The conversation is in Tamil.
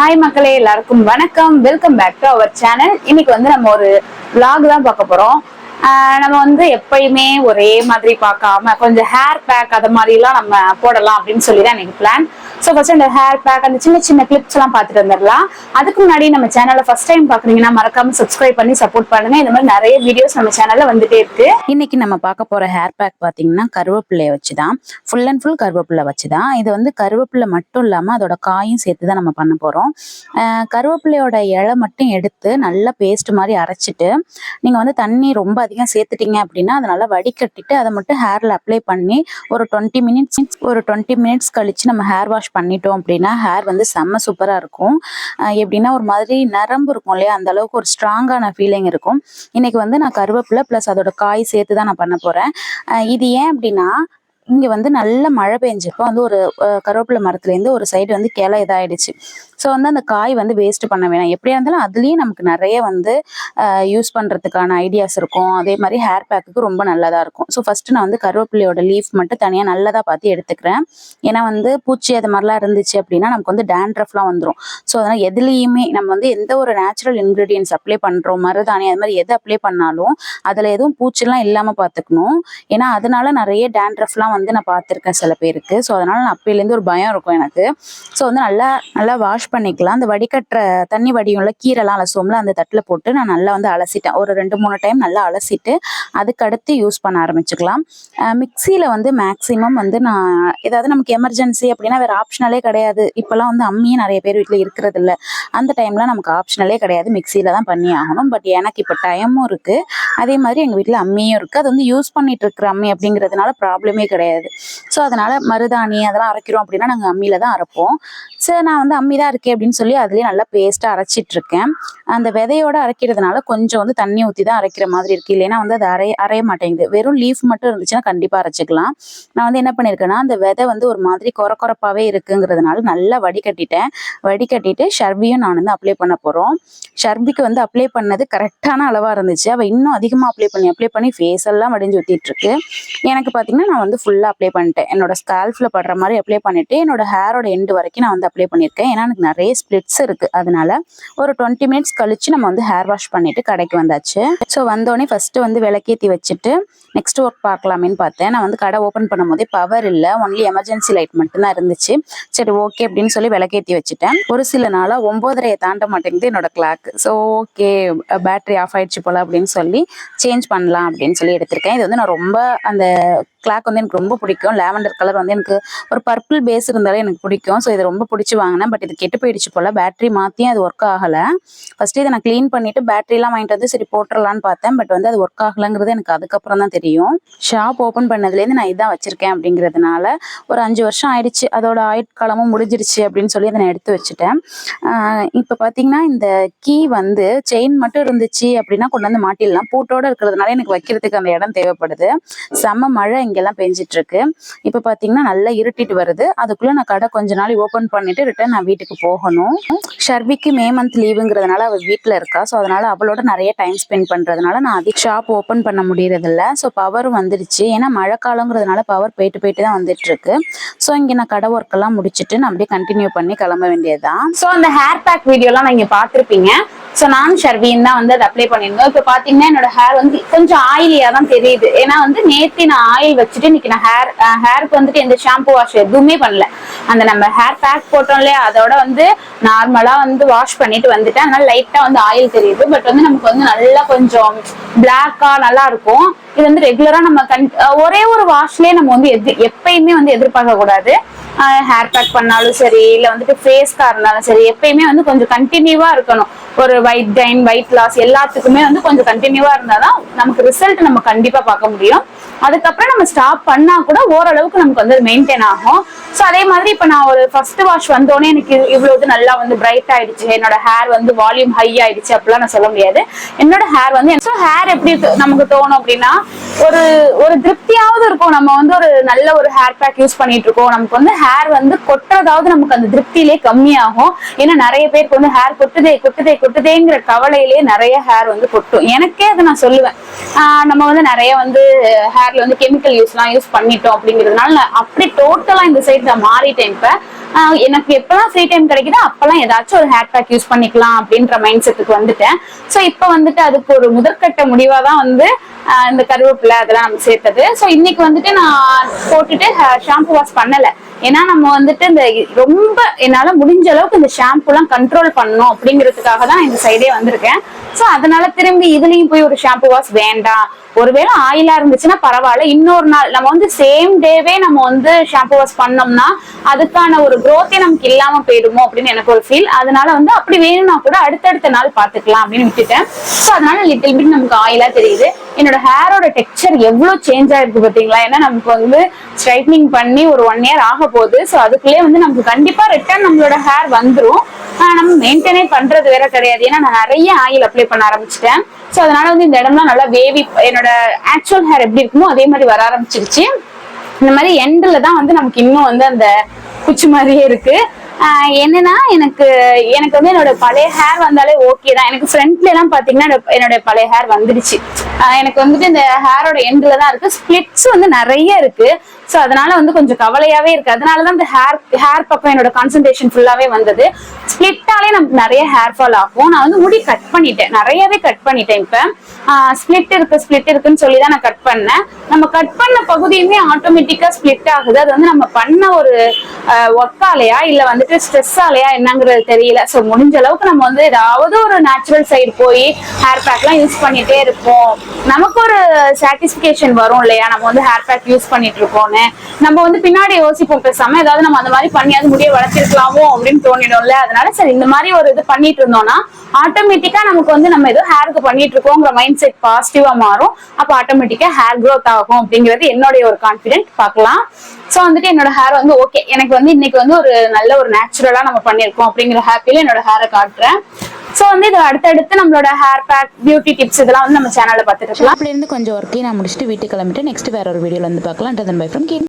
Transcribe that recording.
ஹாய் மக்களே எல்லாருக்கும் வணக்கம். Welcome back to our channel இன்னைக்கு வந்து நம்ம ஒரு விளாக் தான் பார்க்க போறோம். நம்ம வந்து எப்பயுமே ஒரே மாதிரி பார்க்காம கொஞ்சம் ஹேர் பேக் அது மாதிரிலாம் நம்ம போடலாம் அப்படின்னு சொல்லி தான் எனக்கு பிளான் ஸோ ஃபர்ஸ்ட் அந்த ஹேர் பேக் அந்த சின்ன சின்ன கிளிப்ஸ் எல்லாம் பார்த்துட்டு வந்துடலாம். அதுக்கு முன்னாடி நம்ம சேனலை ஃபர்ஸ்ட் டைம் பாக்குறீங்கன்னா மறக்காம சப்ஸ்கிரைப் பண்ணி சப்போர்ட் பண்ணுங்க. இந்த மாதிரி நிறைய வீடியோஸ் நம்ம சேனல்ல வந்துட்டே இருக்கு. இன்னைக்கு நம்ம பார்க்க போற ஹேர் பேக் பாத்தீங்கன்னா கருவேப்பிலையை வச்சு தான் ஃபுல் அண்ட் ஃபுல் கருவேப்பிள்ளை வச்சு தான் இது வந்து கருவேப்பிள்ளை மட்டும் இல்லாம அதோட காயும் சேர்த்து தான் நம்ம பண்ண போறோம். கருவேப்பிள்ளையோட இலை மட்டும் எடுத்து நல்லா பேஸ்ட் மாதிரி அரைச்சிட்டு நீங்க வந்து தண்ணி ரொம்ப அதிகம் சேர்த்துட்டீங்க அப்படின்னா அதை நல்லா வடிகட்டிட்டு அதை மட்டும் ஹேர்ல அப்ளை பண்ணி ஒரு டுவெண்ட்டி மினிட்ஸ் ஒரு டுவெண்ட்டி மினிட்ஸ் கழிச்சு நம்ம ஹேர் வாஷ் பண்ணிட்டோம் அப்படின்னா ஹேர் வந்து செம்ம சூப்பராக இருக்கும். எப்படின்னா ஒரு மாதிரி நரம்பு இருக்கும் இல்லையா? அந்த அளவுக்கு ஒரு ஸ்ட்ராங்கான ஃபீலிங் இருக்கும். இன்னைக்கு வந்து நான் கருவேப்பிலை ப்ளஸ் அதோட காய் சேர்த்து தான் நான் பண்ண போகிறேன் இது ஏன் அப்படின்னா இங்கே வந்து நல்ல மழை பெஞ்சப்போ வந்து ஒரு கருவேப்பிலை மரத்துலேருந்து ஒரு சைடு வந்து கிளை இதாகிடுச்சு ஸோ வந்து அந்த காய் வந்து வேஸ்ட் பண்ண வேணாம். எப்படியா இருந்தாலும் அதுலேயும் நமக்கு நிறைய வந்து யூஸ் பண்ணுறதுக்கான ஐடியாஸ் இருக்கும். அதே மாதிரி ஹேர் பேக்குக்கு ரொம்ப நல்லதாக இருக்கும். ஸோ ஃபஸ்ட்டு நான் வந்து கருவேப்பிலையோட லீஃப் மட்டும் தனியாக நல்லதாக பார்த்து எடுத்துக்கிறேன். ஏன்னா வந்து பூச்சி அது மாதிரிலாம் இருந்துச்சு அப்படின்னா நமக்கு வந்து டேண்ட்ரஃப்லாம் வந்துடும் ஸோ அதனால் எதுலேயுமே நம்ம வந்து எந்த ஒரு நேச்சுரல் இன்க்ரீடியன்ஸ் அப்ளை பண்ணுறோம் மருதாணி அது மாதிரி எது அப்ளை பண்ணாலும் அதில் எதுவும் பூச்சிலாம் இல்லாமல் பார்த்துக்கணும். ஏன்னா அதனால நிறைய டேண்ட்ரஃப்லாம் வந்து வந்து நான் பார்த்துருக்கேன் சில பேருக்கு. ஸோ அதனால் நான் அப்பையிலேருந்து ஒரு பயம் இருக்கும் எனக்கு. ஸோ வந்து நல்லா நல்லா வாஷ் பண்ணிக்கலாம். அந்த வடிகட்டுற தண்ணி வடியும்ல கீரைலாம் அலசுவோம்ல அந்த தட்டில் போட்டு நான் நல்லா வந்து அலசிட்டேன். ஒரு ரெண்டு மூணு டைம் நல்லா அலசிட்டு அதுக்கடுத்து யூஸ் பண்ண ஆரம்பிச்சுக்கலாம். மிக்சியில் வந்து மேக்ஸிமம் வந்து நான் ஏதாவது நமக்கு எமர்ஜென்சி அப்படின்னா வேறு ஆப்ஷனலே கிடையாது. இப்போல்லாம் வந்து அம்மியும் நிறைய பேர் வீட்டில் இருக்கிறது இல்லை அந்த டைம்லாம் நமக்கு ஆப்ஷனலே கிடையாது. மிக்சியில் தான் பண்ணி ஆகணும். பட் எனக்கு இப்போ டைமும் இருக்குது அதே மாதிரி எங்கள் வீட்டில் அம்மியும் இருக்குது அது வந்து யூஸ் பண்ணிட்டு இருக்கிற அம்மி அப்படிங்கிறதுனால ப்ராப்ளமே கிடையாது. ஸோ அதனால் மருதாணி அதெல்லாம் அரைக்கிறோம் அப்படின்னா நாங்கள் அம்மியில் தான் அரைப்போம். சரி நான் வந்து அம்மி தான் இருக்கேன் அப்படின்னு சொல்லி அதுலேயே நல்லா பேஸ்ட்டாக அரைச்சிட்டு இருக்கேன் அந்த விதையோட அரைக்கிறதுனால கொஞ்சம் வந்து தண்ணி ஊற்றி தான் அரைக்கிற மாதிரி இருக்குது இல்லைன்னா வந்து அது அரைய அரைய மாட்டேங்குது. வெறும் லீஃப் மட்டும் இருந்துச்சுன்னா கண்டிப்பாக அரைச்சிக்கலாம். நான் வந்து என்ன பண்ணியிருக்கேன்னா அந்த விதை வந்து ஒரு மாதிரி கொர கொரப்பாவே இருக்குங்கிறதுனால நல்லா வடிகட்டிட்டேன். வடிகட்டிட்டு ஷர்பியும் நான் வந்து அப்ளை பண்ண போகிறோம் ஷர்பிக்கு வந்து அப்ளை பண்ணது கரெக்டான அளவாக இருந்துச்சு. அவள் இன்னும் அதிகமாக அப்ளை பண்ணி அப்ளை பண்ணி ஃபேஸ் எல்லாம் வடிஞ்சு ஊற்றிட்டுருக்கு எனக்கு பார்த்தீங்கன்னா நான் வந்து ஃபுல்லாக அப்ளை பண்ணிட்டேன். என்னோட ஸ்கால்ஃபில் படுற மாதிரி அப்ளை பண்ணிவிட்டு என்னோட ஹேரோட எண்டு வரைக்கும் நான் வந்து அப்ளை பண்ணியிருக்கேன். ஏன்னா எனக்கு நிறைய ஸ்ப்ளிட்ஸ் இருக்குது அதனால ஒரு டுவெண்ட்டி மினிட்ஸ் கழிச்சு நம்ம வந்து ஹேர் வாஷ் பண்ணிவிட்டு கடைக்கு வந்தாச்சு. ஸோ வந்தோடனே ஃபஸ்ட்டு வந்து விளக்கேற்றி வச்சுட்டு நெக்ஸ்ட் ஒர்க் பார்க்கலாமேன்னு பார்த்தேன். நான் வந்து கடை ஓப்பன் பண்ணும்போதே பவர் இல்லை. ஒன்லி எமர்ஜென்சி லைட் மட்டும்தான் இருந்துச்சு. சரி ஓகே அப்படின்னு சொல்லி விளக்கேற்றி வச்சுட்டேன். ஒரு சில நாளாக ஒம்போதரையை தாண்ட மாட்டேங்குது என்னோட clock so okay battery off ஆயிடுச்சு போல அப்படின்னு சொல்லி சேஞ்ச் பண்ணலாம் அப்படின்னு சொல்லி எடுத்திருக்கேன். இது வந்து நான் ரொம்ப அந்த கிளாக் வந்து எனக்கு ரொம்ப பிடிக்கும். லாவெண்டர் கலர் வந்து எனக்கு ஒரு பர்பிள் பேஸ் இருந்தாலே எனக்கு பிடிக்கும். ஸோ இது ரொம்ப பிடிச்சி வாங்கினேன். பட் இது கெட்டு போயிடுச்சு போல. பேட்டரி மாற்றியும் அது ஒர்க் ஆகலை. ஃபர்ஸ்ட் இதை நான் க்ளீன் பண்ணிட்டு பேட்டரிலாம் வாங்கிட்டு வந்து சரி போட்டுடலான்னு பார்த்தேன். பட் வந்து அது ஒர்க் ஆகலைங்கிறது எனக்கு அதுக்கப்புறம் தான் தெரியும். ஷாப் ஓப்பன் பண்ணதுலேருந்து நான் இதான் வச்சிருக்கேன் அப்படிங்கிறதுனால ஒரு அஞ்சு வருஷம் ஆயிடுச்சு. அதோட ஆயுட்காலமும் முடிஞ்சிருச்சு அப்படின்னு சொல்லி அதை நான் எடுத்து வச்சுட்டேன். இப்போ பார்த்தீங்கன்னா இந்த கீ வந்து செயின் மட்டும் இருந்துச்சு அப்படின்னா கொண்டு வந்து மாட்டிடலாம். பூட்டோட இருக்கிறதுனால எனக்கு வைக்கிறதுக்கு அந்த இடம் தேவைப்படுது. செம்ம மழை இங்கெல்லாம் பெஞ்சிட்டு இருக்கு இப்போ பார்த்தீங்கன்னா நல்லா இருட்டிட்டு வருது. அதுக்குள்ள நான் கடை கொஞ்ச நாள் ஓப்பன் பண்ணிட்டு ரிட்டர்ன் நான் வீட்டுக்கு போகணும். ஷர்விக்கு மே மந்த் லீவுங்கிறதுனால அவள் வீட்டில் இருக்கா. ஸோ அதனால அவளோட நிறைய டைம் ஸ்பெண்ட் பண்ணுறதுனால நான் அதிக ஷாப் ஓப்பன் பண்ண முடியறதில்ல. ஸோ பவரும் வந்துடுச்சு. ஏன்னா மழை காலங்கிறதுனால பவர் போயிட்டு போயிட்டு தான் வந்துட்டு இருக்கு ஸோ இங்கே நான் கடை ஒர்க் எல்லாம் முடிச்சுட்டு நான் அப்படியே கண்டினியூ பண்ணி கிளம்ப வேண்டியதுதான். ஸோ அந்த ஹேர் பேக் வீடியோலாம் நீங்கள் பார்த்துருப்பீங்க. ஸோ நான் ஷர்வின் தான் வந்து அதை அப்ளை பண்ணியிருந்தோம். இப்போ பார்த்தீங்கன்னா என்னோட ஹேர் வந்து கொஞ்சம் ஆயிலியா தான் தெரியுது. ஏன்னா வந்து நேற்று நான் ஆயில் வச்சுட்டு இன்னைக்கு நான் ஹேர் ஹேருக்கு வந்துட்டு எந்த ஷாம்பு வாஷ் எதுவுமே பண்ணல. அந்த நம்ம ஹேர் பேக் போட்டோம் இல்லையா? அதோட வந்து நார்மலா வந்து வாஷ் பண்ணிட்டு வந்துட்டேன். அதனால லைட்டாக வந்து ஆயில் தெரியுது. பட் வந்து நமக்கு வந்து நல்லா கொஞ்சம் பிளாக்கா நல்லா இருக்கும். இது வந்து ரெகுலரா நம்ம கண் ஒரே ஒரு வாஷ்லயே நம்ம வந்து எது எப்பயுமே வந்து எதிர்பார்க்க கூடாது. ஹேர் பேக் பண்ணாலும் சரி இல்லை வந்துட்டு ஃபேஸ்க்கா இருந்தாலும் சரி எப்பயுமே வந்து கொஞ்சம் கண்டினியூவா இருக்கணும். ஒரு வைட் டைன் வைட் லாஸ் எல்லாத்துக்குமே வந்து கொஞ்சம் கண்டினியூவா இருந்தாதான் நமக்கு ரிசல்ட் நம்ம கண்டிப்பா பார்க்க முடியும். அதுக்கப்புறம் நம்ம ஸ்டாப் பண்ணா கூட ஓரளவுக்கு நமக்கு வந்து மெயின்டைன் ஆகும். ஸோ அதே மாதிரி இப்போ நான் ஒரு ஃபர்ஸ்ட் வாஷ் வந்தோடனே எனக்கு இவ்வளோ இது- நல்லா வந்து பிரைட் ஆயிடுச்சு. என்னோட ஹேர் வந்து வால்யூம் ஹை ஆயிடுச்சு அப்படிலாம் நான் சொல்ல முடியாது. என்னோட ஹேர் வந்து ஸோ ஹேர் எப்படி நமக்கு தோணும் அப்படின்னா ஒரு ஒரு திருப்தியாவது இருக்கும். நம்ம வந்து ஒரு நல்ல ஒரு ஹேர் பேக் யூஸ் பண்ணிட்டு இருக்கோம். நமக்கு வந்து ஹேர் வந்து கொட்டுறதாவது நமக்கு அந்த திருப்தியிலே கம்மியாகும். ஏன்னா நிறைய பேருக்கு வந்து ஹேர் கொட்டுதே கொட்டுதே கொட்டுதேங்கிற கவலையிலேயே நிறைய ஹேர் வந்து கொட்டும். எனக்கே அதை நான் சொல்லுவேன். நம்ம வந்து நிறைய வந்து ஹேர்ல வந்து கெமிக்கல் யூஸ்லாம் யூஸ் பண்ணிட்டோம் அப்படிங்கிறதுனால அப்படி டோட்டலா இந்த சைட் நான் மாறிட்டேன் இப்ப. எனக்கு எப்பெல்லாம் ஃப்ரீ டைம் கிடைக்குதோ அப்பெல்லாம் ஏதாச்சும் ஒரு ஹேர் பேக் யூஸ் பண்ணிக்கலாம் அப்படின்ற மைண்ட் செட்டுக்கு வந்துட்டேன். ஸோ இப்போ வந்துட்டு அதுக்கு ஒரு முதற்கட்ட முடிவா தான் வந்து இந்த கருவேப்பிலை அதெல்லாம் நம்ம சேர்த்தது. ஸோ இன்னைக்கு வந்துட்டு நான் போட்டுட்டு ஷாம்பு வாஷ் பண்ணலை. ஏன்னா நம்ம வந்துட்டு இந்த ரொம்ப என்னால முடிஞ்ச அளவுக்கு இந்த ஷாம்புலாம் கண்ட்ரோல் பண்ணணும் அப்படிங்கிறதுக்காக தான் இந்த சைடே வந்திருக்கேன். ஸோ அதனால திரும்பி இதுலயும் போய் ஒரு ஷாம்பு வாஷ் வேண்டாம். ஒருவேளை ஆயிலா இருந்துச்சுன்னா பரவாயில்ல. இன்னொரு நாள் நம்ம வந்து சேம் டேவே நம்ம வந்து ஷாம்பு வாஷ் பண்ணோம்னா அதுக்கான ஒரு க்ரோத்தே நமக்கு இல்லாம போயிடுமோ அப்படின்னு எனக்கு ஒரு ஃபீல் அதனால வந்து அப்படி வேணும்னா கூட அடுத்தடுத்த நாள் பாத்துக்கலாம் அப்படின்னு விட்டுட்டேன். ஸோ அதனால லிட்டில் பிட் நமக்கு ஆயிலா தெரியுது. என்னோட ஹேரோட டெக்ஸ்சர் எவ்வளவு சேஞ்ச் ஆயிருக்கு பாத்தீங்களா ஏன்னா நமக்கு வந்து ஸ்ட்ரைட்னிங் பண்ணி ஒரு ஒன் இயர் ஆக போகுது. ஸோ அதுக்குள்ளேயே வந்து நமக்கு கண்டிப்பா ரிட்டர்ன் நம்மளோட ஹேர் வந்துடும் நம்ம மெயின்டைனே பண்றது வேற கிடையாது. ஏன்னா நான் நிறைய ஆயில் அப்ளை பண்ண ஆரம்பிச்சிட்டேன். ஸோ அதனால வந்து இந்த இடம்லாம் நல்லா வேவி என்னோட ஆக்சுவல் ஹேர் எப்படி இருக்குமோ அதே மாதிரி வர ஆரம்பிச்சிருச்சு. இந்த மாதிரி எண்டில் தான் வந்து நமக்கு இன்னும் வந்து அந்த குச்சி மாதிரியே இருக்கு. என்னன்னா எனக்கு எனக்கு வந்து என்னோட பழைய ஹேர் வந்தாலே ஓகே தான். எனக்கு ஃப்ரண்ட்ல எல்லாம் பாத்தீங்கன்னா என்னோட- பழைய ஹேர் வந்துடுச்சு. எனக்கு வந்துட்டு இந்த ஹேரோட எண்ட்ல தான் இருக்கு. ஸ்பிளிட்ஸ் வந்து நிறைய இருக்கு. ஸோ அதனால வந்து கொஞ்சம் கவலையாவே இருக்கு. அதனால தான் இந்த ஹேர் ஹேர் பக்கம் என்னோட கான்சென்ட்ரேஷன் ஃபுல்லாவே வந்தது. ஸ்பிளிட்டாலே நமக்கு நிறைய ஹேர் ஃபால் ஆகும். நான் வந்து முடி கட் பண்ணிட்டேன். நிறையவே கட் பண்ணிட்டேன் இப்ப. ஸ்பிளிட் இருக்கு ஸ்பிளிட் இருக்குன்னு சொல்லி தான் நான் கட் பண்ணேன். நம்ம கட் பண்ண பகுதியுமே ஆட்டோமேட்டிக்கா ஸ்பிளிட் ஆகுது. அது வந்து நம்ம பண்ண ஒரு ஒர்க்காலையா இல்ல வந்துட்டு ஸ்ட்ரெஸ்ஸாலையா என்னங்கிறது தெரியல. ஸோ முடிஞ்ச அளவுக்கு நம்ம வந்து ஏதாவது ஒரு நேச்சுரல் சைடு போய் ஹேர் பேக்லாம் யூஸ் பண்ணிட்டே இருப்போம். நமக்கு ஒரு சாட்டிஸ்பிகேஷன் வரும் இல்லையா? நம்ம வந்து ஹேர் பேக் யூஸ் பண்ணிட்டு இருக்கோம்னு. நம்ம வந்து பின்னாடி யோசிப்போம் பேசாம ஏதாவது நம்ம அந்த மாதிரி பண்ணியாவது முடிய வளர்த்திருக்கலாமோ அப்படின்னு தோணிடும்ல. அதனால சரி இந்த மாதிரி ஒரு இது பண்ணிட்டு இருந்தோம்னா ஆட்டோமேட்டிக்கா நமக்கு வந்து நம்ம ஏதோ ஹேருக்கு பண்ணிட்டு இருக்கோங்கிற மைண்ட் செட் பாசிட்டிவா மாறும். அப்ப ஆட்டோமேட்டிக்கா ஹேர் க்ரோத் ஆகும் அப்படிங்கிறது என்னுடைய ஒரு கான்பிடென்ட் பார்க்கலாம். சோ வந்துட்டு என்னோட ஹேர் வந்து ஓகே எனக்கு வந்து இன்னைக்கு வந்து ஒரு நல்ல ஒரு நேச்சுரலா நம்ம பண்ணிருக்கோம் அப்படிங்கிற ஹாப்பில என்னோட ஹேரை காட்டுறேன். சோ வந்து இது அடுத்தடுத்து நம்மளோட ஹேர் பேக் பியூட்டி டிப்ஸ் இதெல்லாம் வந்து நம்ம சேனல்ல பாத்துட்டு இருக்கலாம். அப்படி இருந்து கொஞ்சம் ஒர்க்கையும் நான் முடிச்சுட்டு வீட்டுக்கு கிளம்பிட்டு நெக்ஸ்ட் வேற ஒரு வீடியோல வந்து பார்க்கலாம். By from